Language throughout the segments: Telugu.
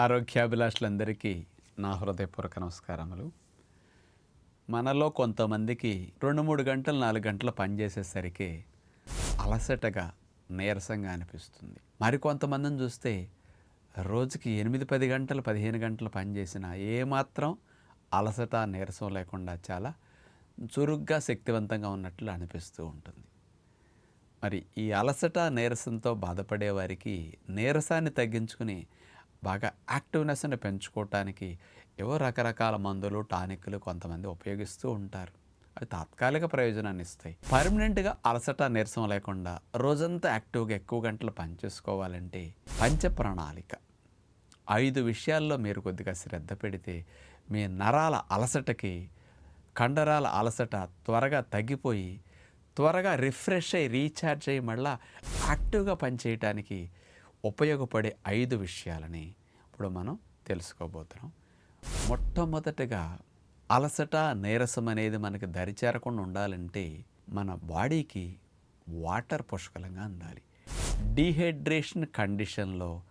ఆరోగ్యాభిలాషులందరికీ నా హృదయపూర్వక నమస్కారములు. మనలో కొంతమందికి రెండు మూడు గంటలు నాలుగు గంటలు పనిచేసేసరికి అలసటగా నీరసంగా అనిపిస్తుంది. మరి కొంతమందిని చూస్తే రోజుకి ఎనిమిది పది గంటలు పదిహేను గంటలు పనిచేసినా ఏమాత్రం అలసట నీరసం లేకుండా చాలా చురుగ్గా శక్తివంతంగా ఉన్నట్లు అనిపిస్తూ ఉంటుంది. మరి ఈ అలసట నీరసంతో బాధపడే వారికి నీరసాన్ని తగ్గించుకుని బాగా యాక్టివ్నెస్ని పెంచుకోవటానికి ఏవో రకరకాల మందులు టానిక్లు కొంతమంది ఉపయోగిస్తూ ఉంటారు. అవి తాత్కాలిక ప్రయోజనాన్ని ఇస్తాయి. పర్మనెంట్గా అలసట నీరసం లేకుండా రోజంతా యాక్టివ్గా ఎక్కువ గంటలు పనిచేసుకోవాలంటే పంచ ప్రణాళిక ఐదు విషయాల్లో మీరు కొద్దిగా శ్రద్ధ పెడితే మీ నరాల అలసటకి కండరాల అలసట త్వరగా తగ్గిపోయి త్వరగా రిఫ్రెష్ అయ్యి రీఛార్జ్ అయ్యి మళ్ళీ యాక్టివ్గా పనిచేయటానికి ఉపయోగపడే ఐదు విషయాలని ఇప్పుడు మనం తెలుసుకోబోతున్నాం. మొట్టమొదటగా అలసట నీరసం అనేది మనకి దరిచేరకుండా ఉండాలంటే మన బాడీకి వాటర్ పుష్కలంగా అందాలి. డీహైడ్రేషన్ కండిషన్లో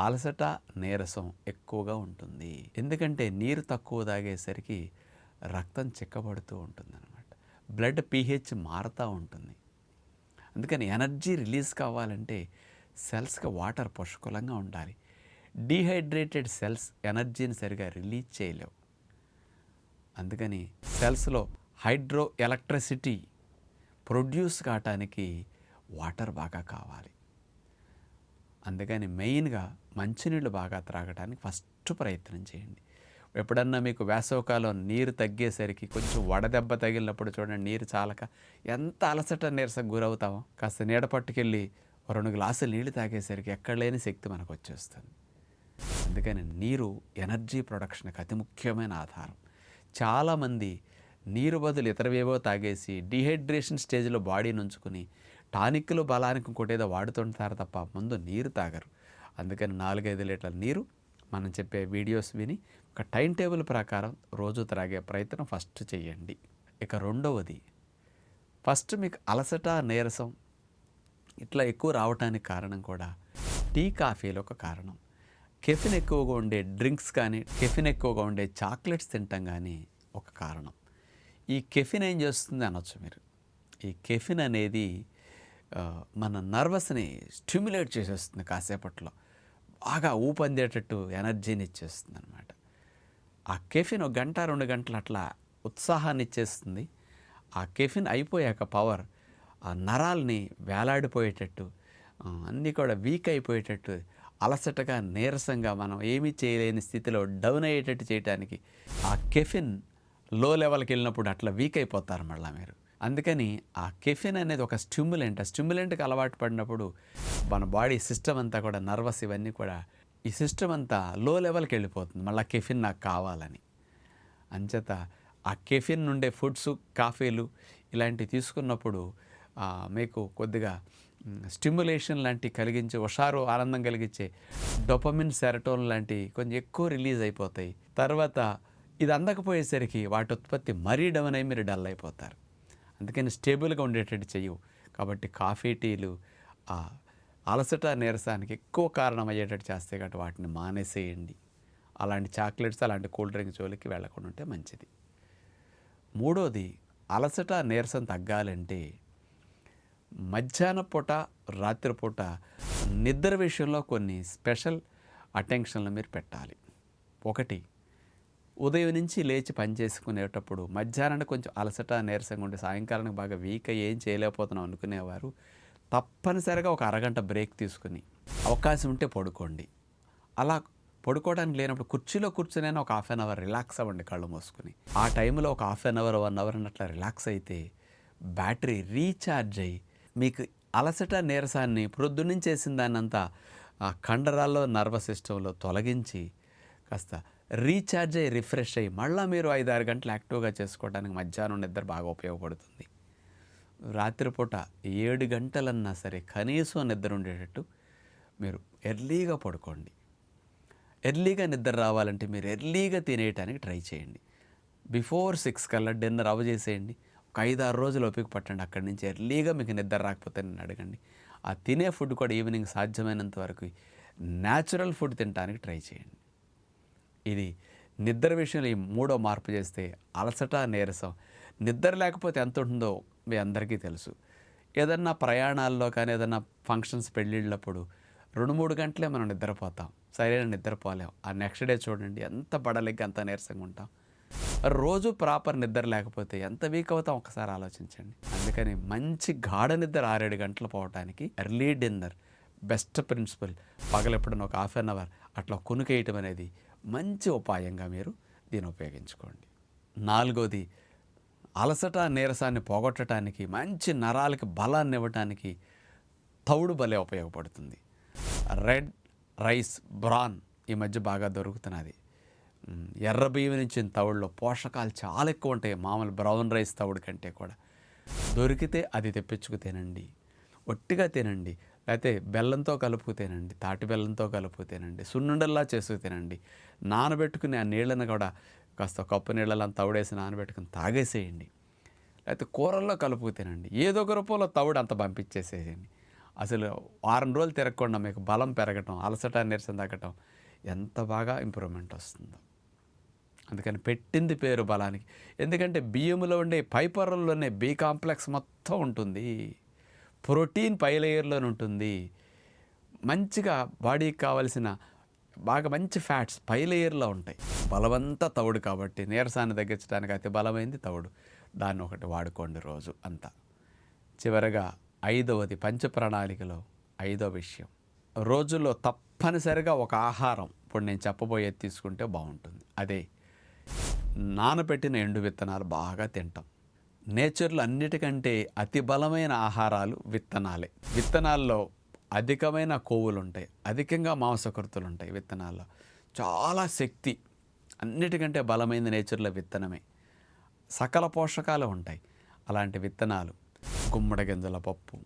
అలసట నీరసం ఎక్కువగా ఉంటుంది. ఎందుకంటే నీరు తక్కువ తాగేసరికి రక్తం చిక్కబడుతూ ఉంటుందన్నమాట. బ్లడ్ పీహెచ్ మారుతూ ఉంటుంది. అందుకని ఎనర్జీ రిలీజ్ కావాలంటే సెల్స్కి వాటర్ పుష్కలంగా ఉండాలి. డీహైడ్రేటెడ్ సెల్స్ ఎనర్జీని సరిగా రిలీజ్ చేయలేవు. అందుకని సెల్స్లో హైడ్రో ఎలక్ట్రిసిటీ ప్రొడ్యూస్ కావటానికి వాటర్ బాగా కావాలి. అందుకని మెయిన్గా మంచినీళ్ళు బాగా త్రాగడానికి ఫస్ట్ ప్రయత్నం చేయండి. ఎప్పుడన్నా మీకు వేసవకాలం నీరు తగ్గేసరికి కొంచెం వడదెబ్బ తగిలినప్పుడు చూడండి నీరు చాలక ఎంత అలసట నీరసకు గురవుతామో. కాస్త నీడ పట్టుకెళ్ళి రెండు గ్లాసులు నీళ్ళు తాగేసరికి ఎక్కడ లేని శక్తి మనకు వచ్చేస్తుంది అందుకని నీరు ఎనర్జీ ప్రొడక్షన్కి అతి ముఖ్యమైన ఆధారం. చాలామంది నీరు బదులు ఇతరవేవో తాగేసి డిహైడ్రేషన్ స్టేజ్లో బాడీ నుంచుకుని టానిక్లు బలానికి ఇంకోటేదో వాడుతుంటారు తప్ప ముందు నీరు తాగరు. అందుకని నాలుగైదు లీటర్ల నీరు మనం చెప్పే వీడియోస్ విని ఒక టైం టేబుల్ ప్రకారం రోజు త్రాగే ప్రయత్నం ఫస్ట్ చేయండి. ఇక రెండవది ఫస్ట్ మీకు అలసట నీరసం ఇట్లా ఎక్కువ రావడానికి కారణం కూడా టీ కాఫీలు ఒక కారణం. కెఫిన్ ఎక్కువగా ఉండే డ్రింక్స్ కానీ కెఫిన్ ఎక్కువగా ఉండే చాక్లెట్స్ తినటం కానీ ఒక కారణం. ఈ కెఫిన్ ఏం చేస్తుంది అనొచ్చు మీరు? ఈ కెఫిన్ అనేది మన నర్వస్ని స్టిమ్యులేట్ చేసేస్తుంది కాసేపట్లో. బాగా ఊపందేటట్టు ఎనర్జీని ఇచ్చేస్తుంది అనమాట ఆ కెఫిన్ ఒక గంట రెండు గంటలు అట్లా ఉత్సాహాన్ని ఇచ్చేస్తుంది. ఆ కెఫిన్ అయిపోయాక పవర్ ఆ నరాల్ని వేలాడిపోయేటట్టు అన్నీ కూడా వీక్ అయిపోయేటట్టు అలసటగా నీరసంగా మనం ఏమీ చేయలేని స్థితిలో డౌన్ అయ్యేటట్టు చేయడానికి ఆ కెఫిన్లో లెవెల్కి వెళ్ళినప్పుడు అట్లా వీక్ అయిపోతారు మళ్ళీ మీరు. అందుకని ఆ కెఫిన్ అనేది ఒక స్టిమ్యులెంట్ ఆ స్టిమ్యులెంట్కి అలవాటు పడినప్పుడు మన బాడీ సిస్టమ్ అంతా కూడా నర్వస్ ఇవన్నీ కూడా ఈ సిస్టమ్ అంతా లో లెవెల్కి వెళ్ళిపోతుంది మళ్ళీ కెఫిన్ నాకు కావాలని. అంచేత ఆ కెఫిన్ నుండే ఫుడ్స్ కాఫీలు ఇలాంటివి తీసుకున్నప్పుడు మీకు కొద్దిగా స్టిమ్యులేషన్ లాంటి కలిగించే హుషారు ఆనందం కలిగించే డొపమిన్ సెరటోన్ లాంటి కొంచెం ఎక్కువ రిలీజ్ అయిపోతాయి. తర్వాత ఇది అందకపోయేసరికి వాటి ఉత్పత్తి మరీ డౌన్ అయి మీరు డల్ అయిపోతారు. అందుకని స్టేబుల్గా ఉండేటట్టు చెయ్యవు కాబట్టి కాఫీ టీలు అలసట నీరసానికి ఎక్కువ కారణం అయ్యేటట్టు చేస్తే కాబట్టి వాటిని మానేసేయండి. అలాంటి చాక్లెట్స్ అలాంటి కూల్ డ్రింక్ జోలికి వెళ్ళకుండా ఉంటే మంచిది. మూడోది అలసట నీరసం తగ్గాలంటే మధ్యాహ్న పూట రాత్రిపూట నిద్ర విషయంలో కొన్ని స్పెషల్ అటెన్షన్లు మీరు పెట్టాలి. ఒకటి ఉదయం నుంచి లేచి పని చేసుకునేటప్పుడు మధ్యాహ్నానికి కొంచెం అలసట నీరసంగా ఉండి సాయంకాలానికి బాగా వీక్ అయ్యి ఏం చేయలేకపోతున్నాం అనుకునేవారు తప్పనిసరిగా ఒక అరగంట బ్రేక్ తీసుకుని అవకాశం ఉంటే పడుకోండి. అలా పడుకోవడానికి లేనప్పుడు కుర్చీలో కూర్చునైనా ఒక హాఫ్ అన్ అవర్ రిలాక్స్ అవ్వండి కళ్ళు మూసుకుని. ఆ టైంలో ఒక half an hour one hour అట్లా రిలాక్స్ అయితే బ్యాటరీ రీఛార్జ్ అయ్యి మీకు అలసట నీరసాన్ని ప్రొద్దునుంచి చేసిన దాన్నంతా ఆ కండరాల్లో నర్వస్ సిస్టంలో తొలగించి కాస్త రీఛార్జ్ అయ్యి రిఫ్రెష్ అయ్యి మళ్ళీ మీరు ఐదు ఆరు గంటలు యాక్టివ్గా చేసుకోవడానికి మధ్యాహ్నం నిద్ర బాగా ఉపయోగపడుతుంది. రాత్రిపూట ఏడు గంటలన్నా సరే కనీసం నిద్ర ఉండేటట్టు మీరు ఎర్లీగా పడుకోండి. ఎర్లీగా నిద్ర రావాలంటే మీరు ఎర్లీగా తినేయటానికి ట్రై చేయండి. బిఫోర్ సిక్స్ కల్లా డిన్నర్ అవ చేసేయండి. ఒక ఐదు ఆరు రోజులు ఓపిక పట్టండి అక్కడి నుంచి ఎర్లీగా మీకు నిద్ర రాకపోతే నేను అడగండి. ఆ తినే ఫుడ్ కూడా ఈవినింగ్ సాధ్యమైనంత వరకు న్యాచురల్ ఫుడ్ తినడానికి ట్రై చేయండి. ఇది నిద్ర విషయంలో ఈ మూడో మార్పు చేస్తే అలసట నీరసం నిద్ర లేకపోతే ఎంత ఉంటుందో మీ అందరికీ తెలుసు. ఏదన్నా ప్రయాణాల్లో కానీ ఏదన్నా ఫంక్షన్స్ పెళ్ళిళ్ళప్పుడు రెండు మూడు గంటలే మనం నిద్రపోతాం. సరైన నిద్రపోలేం. ఆ నెక్స్ట్ డే చూడండి ఎంత బడలిగ్గా అంత నీరసంగా ఉంటాం. రోజు ప్రాపర్ నిద్ర లేకపోతే ఎంత వీక్ అవుతాం? ఒకసారి ఆలోచించండి. అందుకని మంచి గాఢ నిద్ర ఆరేడు గంటలు పోవటానికి ఎర్లీ డిన్నర్ బెస్ట్ ప్రిన్సిపల్ పగలెప్పుడన్నా ఒక హాఫ్ అన్ అవర్ అట్లా కొనుకేయటం అనేది మంచి ఉపాయంగా మీరు దీన్ని ఉపయోగించుకోండి. నాలుగోది అలసట నీరసాన్ని పోగొట్టడానికి మంచి నరాలకి బలాన్ని ఇవ్వటానికి తౌడు భలే ఉపయోగపడుతుంది. రెడ్ రైస్ బ్రాన్ ఈ మధ్య బాగా దొరుకుతున్నది. ఎర్ర బియ్యం ఇచ్చిన తవుడులో పోషకాలు చాలా ఎక్కువ ఉంటాయి. మామూలు బ్రౌన్ రైస్ తవుడు కంటే కూడా. దొరికితే అది తెప్పించుకు తినండి. ఒట్టిగా తినండి. లేకపోతే బెల్లంతో కలుపుకు తినండి. తాటి బెల్లంతో కలుపుకు తినండి. సున్నుండల్లా చేసుకు తినండి. నానబెట్టుకుని ఆ నీళ్ళను కూడా కాస్త కప్పు నీళ్ళలో తవుడేసి నానబెట్టుకుని తాగేసేయండి. లేకపోతే కూరల్లో కలుపుకు తినండి. ఏదో ఒక రూపంలో తవుడు అంత పంపించేసేయండి అసలు వారం రోజులు తిరగకుండా మీకు బలం పెరగటం అలసట నీరసం తగ్గటం ఎంత బాగా ఇంప్రూవ్మెంట్ వస్తుందో. అందుకని పెట్టింది పేరు బలానికి. ఎందుకంటే బియ్యంలో ఉండే పై పొరల్లోనే బి కాంప్లెక్స్ మొత్తం ఉంటుంది. ప్రోటీన్ పైలేయర్లోనే ఉంటుంది. మంచిగా బాడీకి కావలసిన బాగా మంచి ఫ్యాట్స్ పైలేయర్లో ఉంటాయి. బలవంతా తవుడు కాబట్టి నీరసాన్ని తగ్గించడానికి అయితే బలమైంది తవుడు దాన్ని ఒకటి వాడుకోండి రోజు అంతా. చివరగా ఐదవది పంచ ప్రణాళికలో ఐదో విషయం. రోజుల్లో తప్పనిసరిగా ఒక ఆహారం. ఇప్పుడు నేను చెప్పబోయేది తీసుకుంటే బాగుంటుంది. అదే నానబెట్టిన ఎండు విత్తనాలు బాగా తింటాం. నేచర్లో అన్నిటికంటే అతి బలమైన ఆహారాలు విత్తనాలే. విత్తనాల్లో అధికమైన కొవ్వులు ఉంటాయి అధికంగా మాంసకృతులు ఉంటాయి విత్తనాల్లో. చాలా శక్తి అన్నిటికంటే బలమైన నేచర్లో విత్తనమే. సకల పోషకాలు ఉంటాయి. అలాంటి విత్తనాలు గుమ్మడి గింజల పప్పు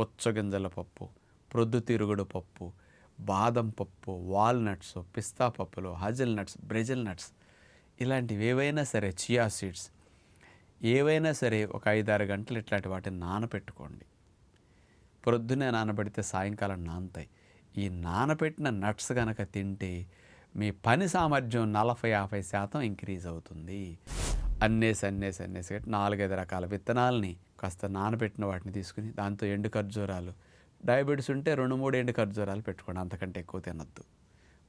పుచ్చగింజల పప్పు ప్రొద్దుతిరుగుడు పప్పు బాదం పప్పు వాల్నట్స్ పిస్తా పప్పులు హజిల్ నట్స్ బ్రెజిల్ నట్స్ ఇలాంటివి ఏవైనా సరే చియా సీడ్స్ ఏవైనా సరే ఒక ఐదారు గంటలు ఇట్లాంటి వాటిని నానపెట్టుకోండి. ప్రొద్దునే నానబెడితే సాయంకాలం నానతాయి. ఈ నానబెట్టిన నట్స్ కనుక తింటే మీ పని సామర్థ్యం నలభై యాభై శాతం ఇంక్రీజ్ అవుతుంది. అన్నేసి అన్నేసి అన్నేసి కట్టి నాలుగైదు రకాల విత్తనాలని కాస్త నానబెట్టిన వాటిని తీసుకుని దాంతో ఎండు ఖర్జూరాలు డయాబెటీస్ ఉంటే రెండు మూడు ఎండు ఖర్జూరాలు పెట్టుకోండి. అంతకంటే ఎక్కువ తినొద్దు.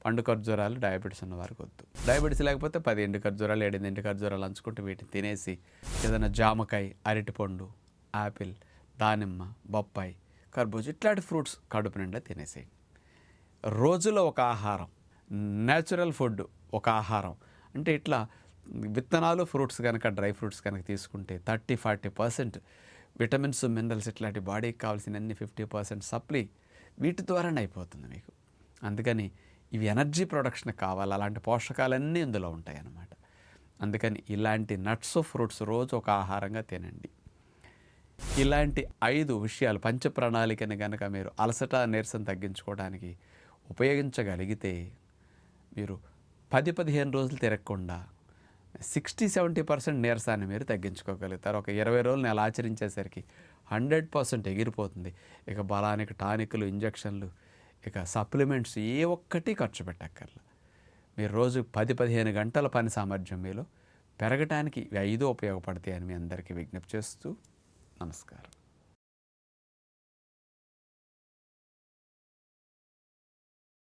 పండు ఖర్జూరాలు డయాబెటీస్ ఉన్న వారికి వద్దు. డయాబెటీస్ లేకపోతే పది ఎండు ఖర్జూరాలు ఏడెనిమిది ఎండు ఖర్జూరాలు అంచుకుంటూ వీటిని తినేసి ఏదైనా జామకాయ అరటిపండు యాపిల్ దానిమ్మ బొప్పాయి కర్బూజ ఇట్లాంటి ఫ్రూట్స్ కడుపు నిండా తినేసేయండి. రోజులో ఒక ఆహారం న్యాచురల్ ఫుడ్ ఒక ఆహారం. అంటే ఇట్లా విత్తనాలు ఫ్రూట్స్ కనుక డ్రై ఫ్రూట్స్ కనుక తీసుకుంటే thirty forty percent vitamins minerals ఇట్లాంటి బాడీకి కావాల్సిన అన్ని ఫిఫ్టీ పర్సెంట్ సప్లై వీటి ద్వారానే అయిపోతుంది మీకు. అందుకని ఇవి ఎనర్జీ ప్రొడక్షన్ కావాలి అలాంటి పోషకాలన్నీ ఇందులో ఉంటాయి అన్నమాట అందుకని ఇలాంటి నట్స్ ఫ్రూట్స్ రోజు ఒక ఆహారంగా తినండి. ఇలాంటి ఐదు విషయాలు పంచ ప్రణాళికని కనుక మీరు అలసట నీరసం తగ్గించుకోవడానికి ఉపయోగించగలిగితే మీరు పది పదిహేను రోజులు తిరగకుండా సిక్స్టీ సెవెంటీ పర్సెంట్ నీరసాన్ని మీరు తగ్గించుకోగలుగుతారు. ఒక ఇరవై రోజులు నెల ఆచరించేసరికి హండ్రెడ్ పర్సెంట్ ఎగిరిపోతుంది. ఇక బలానికి టానిక్లు ఇంజక్షన్లు ఇక సప్లిమెంట్స్ ఏ ఒక్కటి ఖర్చు పెట్టక్కర్లా. మీరు రోజు పది పదిహేను గంటల పని సామర్థ్యం మీలో పెరగటానికి ఐదు ఉపయోగపడతాయని మీ అందరికీ విజ్ఞప్తి చేస్తూ నమస్కారం.